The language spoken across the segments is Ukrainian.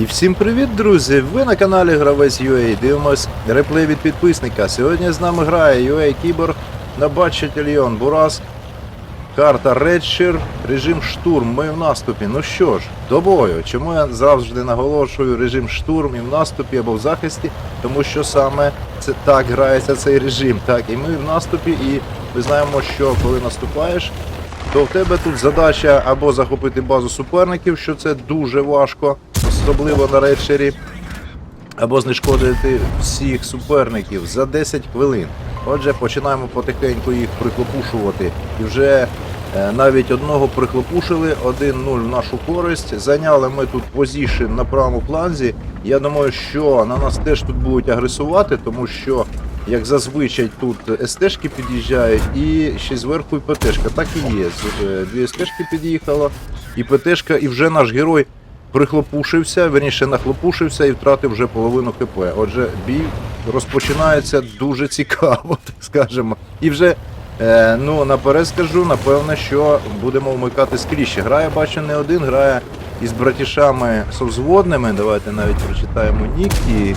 І всім привіт, друзі! Ви на каналі Гравець UA. Дивимось реплей від підписника. Сьогодні з нами грає UA Кіборг на Батчетельйон Бурас. Карта Редшир, режим штурм. Ми в наступі. Ну що ж, до бою. Чому я завжди наголошую режим штурм і в наступі або в захисті? Тому що саме це так грається цей режим. Так, і ми в наступі, і ми знаємо, що коли наступаєш, то в тебе тут задача або захопити базу суперників, що це дуже важко, особливо на редшері, або знешкодити всіх суперників за 10 хвилин. Отже, починаємо потихеньку їх приклопушувати. І вже е, навіть одного приклопушили, 1-0 в нашу користь. Зайняли ми тут позішн на правому фланзі. Я думаю, що на нас теж тут будуть агресувати, тому що, як зазвичай, тут СТшки під'їжджають і ще зверху і ПТшка. Так і є. Е, Дві СТшки під'їхало, і ПТшка, і вже наш герой прихлопушився, верніше нахлопушився і втратив вже половину ХП. Отже, бій розпочинається дуже цікаво, так скажемо. І вже, е, ну, наперед скажу, напевно, що будемо вмикати скрізь. Грає, бачу, не один, грає із братішами совзводними. Давайте навіть прочитаємо нік і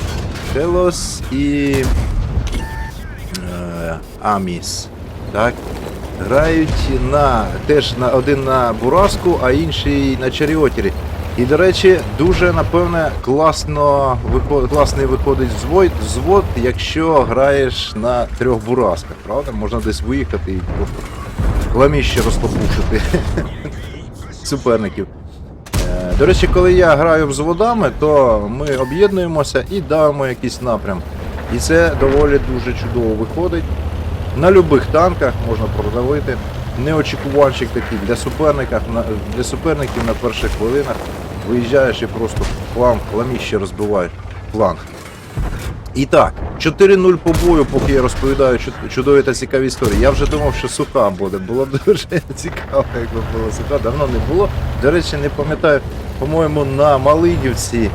Телос і е, Аміс. Так. Грають на теж на один на Бураску, а інший на Чаріотері. І, до речі, дуже напевне класно класний виходить взвод, взвод, якщо граєш на трьох бурасках, правда? Можна десь виїхати і просто хламіще розпопушити суперників. Е, До речі, коли я граю взводами, то ми об'єднуємося і давимо якийсь напрям. І це доволі дуже чудово виходить. На любих танках можна продавити. Неочікуванчик такий для суперника, на- для суперників на перших хвилинах виїжджаєш і просто фланг, ламіще розбиваєш фланг. І так, 4-0 по бою, поки я розповідаю чудові та цікаві історії. Я вже думав, що суха буде. Було дуже цікаво, якби було суха. Давно не було. До речі, не пам'ятаю, по-моєму, на Малинівці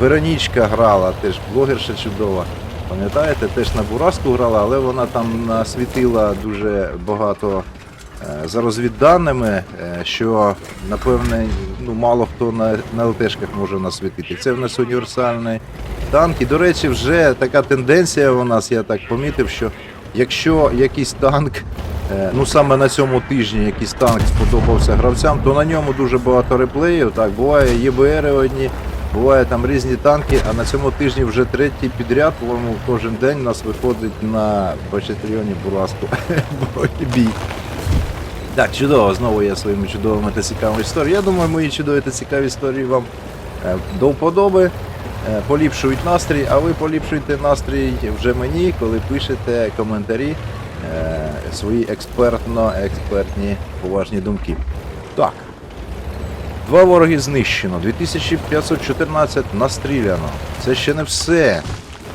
Веронічка грала, теж блогерша чудова. Пам'ятаєте, теж на Бураску грала, але вона там насвітила дуже багато за розвідданими, е, що напевне ну, мало хто на, на ЛТшках може насвітити. Це в нас універсальний танк. І, до речі, вже така тенденція у нас, я так помітив, що якщо якийсь танк, е, ну саме на цьому тижні якийсь танк сподобався гравцям, то на ньому дуже багато реплеїв. Так, буває єБРи одні, буває там різні танки, а на цьому тижні вже третій підряд, по-моєму, кожен день у нас виходить на бачетальйоні Бураску бій. Так, чудово, знову я своїми чудовими та цікавими історіями. Я думаю, мої чудові та цікаві історії вам е, до вподоби, е, поліпшують настрій, а ви поліпшуєте настрій вже мені, коли пишете коментарі, е, свої експертно-експертні поважні думки. Так. Два вороги знищено, 2514 настріляно. Це ще не все.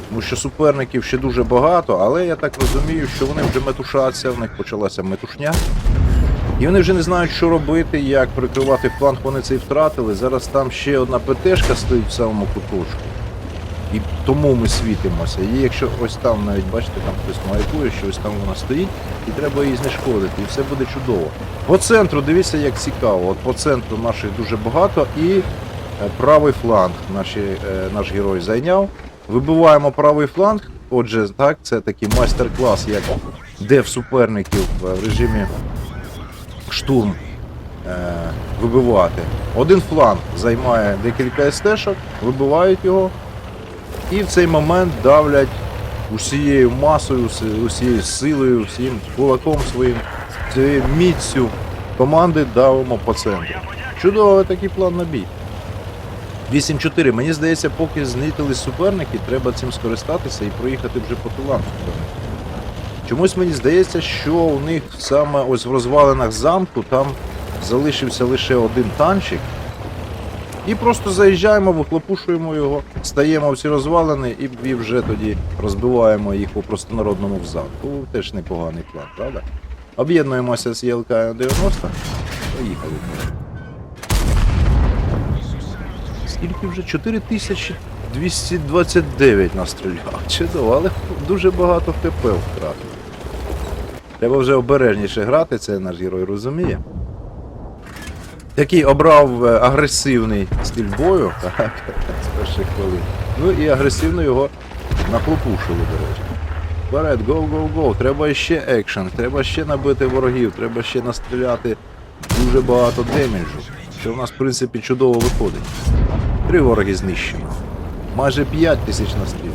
Тому що суперників ще дуже багато, але я так розумію, що вони вже метушаться, в них почалася метушня. І вони вже не знають, що робити, як прикривати фланг, вони це і втратили. Зараз там ще одна ПТшка стоїть в самому куточку. І тому ми світимося. І якщо ось там навіть бачите, там хтось маякує, що ось там вона стоїть, і треба її знешкодити, і все буде чудово. По центру, дивіться, як цікаво. От по центру наших дуже багато, і е, правий фланг наші, е, наш герой зайняв. Вибиваємо правий фланг. Отже, так, це такий майстер-клас, як де в суперників е, в режимі штурм е, вибивати. Один фланг займає декілька СТ-шок, вибивають його, і в цей момент давлять усією масою, усією силою, всім кулаком своїм, цією міцю команди давимо по центру. Чудовий такий план на бій. 8-4. Мені здається, поки знітились суперники, треба цим скористатися і проїхати вже по тилам. Чомусь мені здається, що у них саме ось в розвалинах замку там залишився лише один танчик. І просто заїжджаємо, вихлопушуємо його, стаємо в ці розвалини і, вже тоді розбиваємо їх по простонародному в замку. Теж непоганий план, правда? Об'єднуємося з ЄЛК 90. Поїхали. Скільки вже? 4229 настріляв. Чудово, але дуже багато ХП втратив. Треба вже обережніше грати, це наш герой розуміє. Такий обрав е, агресивний стиль бою, так, з перших хвилин. Ну і агресивно його нахлопушили, до речі. Вперед, гоу, гоу, гоу. Треба ще екшен, треба ще набити ворогів, треба ще настріляти дуже багато деміджу. Що в нас, в принципі, чудово виходить. Три вороги знищено. Майже 5 тисяч настрілів.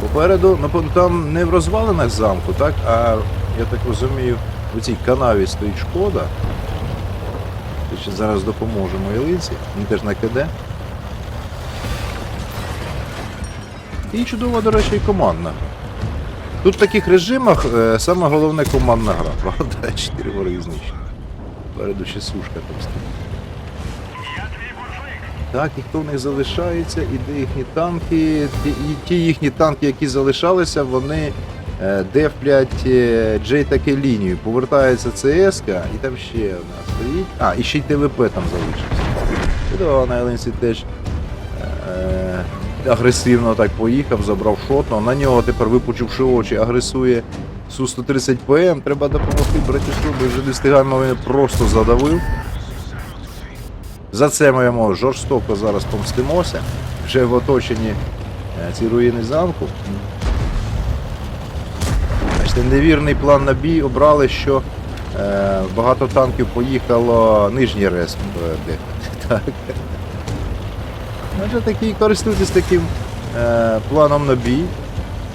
Попереду, ну там не в розвалинах замку, так? А я так розумію, у цій канаві стоїть шкода. Ми ще зараз допоможемо ялинці. Він теж на КД. І чудова, до речі, і командна. Тут в таких режимах е, саме головне командна гра, правда? Чотири вороги знищені. Попереду ще сушка там стоїть. Так, і хто в них залишається, і де їхні танки. І ті їхні танки, які залишалися, вони е, дефлять е, Джей таки лінію. Повертається ЦСК, і там ще одна стоїть. А, і ще й ТВП там залишився. Чудово, на Еленсі теж е, агресивно так поїхав, забрав шотно. На нього тепер випучивши очі, агресує Су-130 ПМ. Треба допомогти братішку, бо вже не встигаємо, він просто задавив. За це ми йому жорстоко зараз помстимося. Вже в оточенні ці руїни замку. Невірний план на бій обрали, що е, багато танків поїхало нижній е. Так. Отже, такі користуйтесь таким е, планом на бій.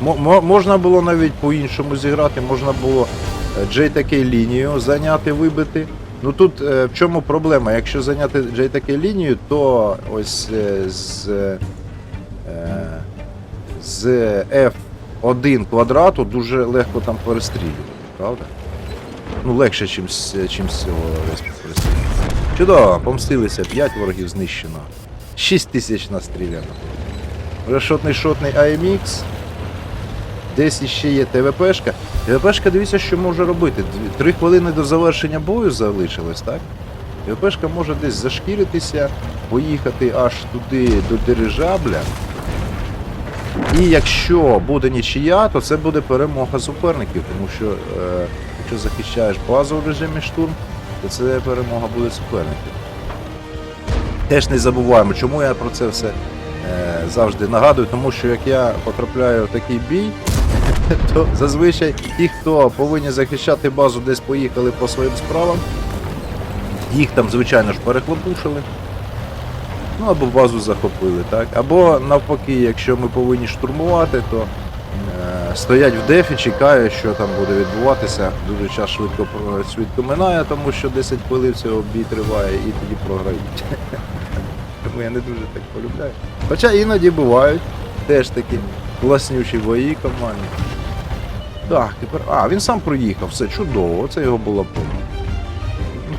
Мо- мо- можна було навіть по-іншому зіграти, можна було е, JTK лінію зайняти, вибити. Ну тут е, в чому проблема? Якщо зайняти JTK лінію, то ось е, з, е, з F1 квадрату дуже легко там перестрілювати, правда? Ну, легше, чим з, цього перестрілювати. Чудово, помстилися, 5 ворогів знищено. 6 тисяч настріляно. Решотний шотний AMX. Десь іще є ТВПшка. ТВПшка, дивіться, що може робити. Три хвилини до завершення бою залишилось, так? ТВПшка може десь зашкіритися, поїхати аж туди до дирижабля. І якщо буде нічия, то це буде перемога суперників, тому що е, якщо захищаєш базу в режимі штурм, то це перемога буде суперників. Теж не забуваємо, чому я про це все е, завжди нагадую, тому що як я потрапляю в такий бій, то зазвичай ті, хто повинні захищати базу, десь поїхали по своїм справам, їх там, звичайно ж, перехлопушили. Ну або базу захопили, так? Або навпаки, якщо ми повинні штурмувати, то е, стоять в дефі, чекають, що там буде відбуватися. Дуже час швидко про- швидко минає, тому що 10 хвилин цього бій триває і тоді програють. Тому я не дуже так полюбляю. Хоча іноді бувають теж такі класнючі бої командні. Так, тепер. А, він сам проїхав, все чудово, оце його була помилка.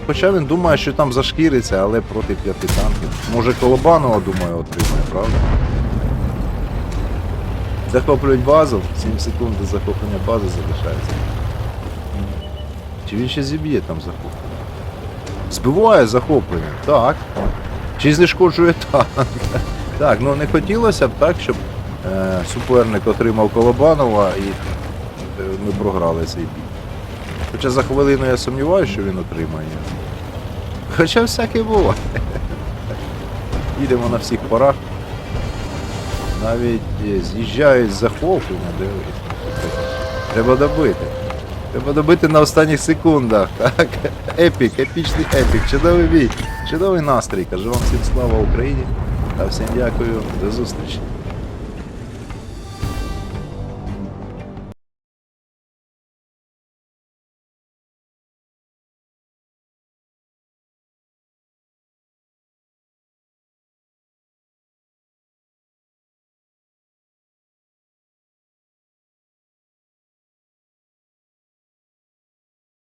Хоча він думає, що там зашкіриться, але проти п'яти танків. Може Колобанова, думаю, отримає, правда? Захоплюють базу, 7 секунд до захоплення бази залишається. Чи він ще зіб'є там захоплення? Збиває захоплення, так. Чи знешкоджує танк? Так, ну не хотілося б так, щоб е, суперник отримав Колобанова і е, ми програли цей бій. Хоча за хвилину я сумніваюся, що він отримає. Хоча всяке буває. Їдемо на всіх парах. Навіть е, з'їжджають з захоплення, дивись. Треба добити. Треба добити на останніх секундах. Так. Епік, епічний епік, чудовий бій, чудовий настрій. Кажу вам всім слава Україні. Та всім дякую, до зустрічі.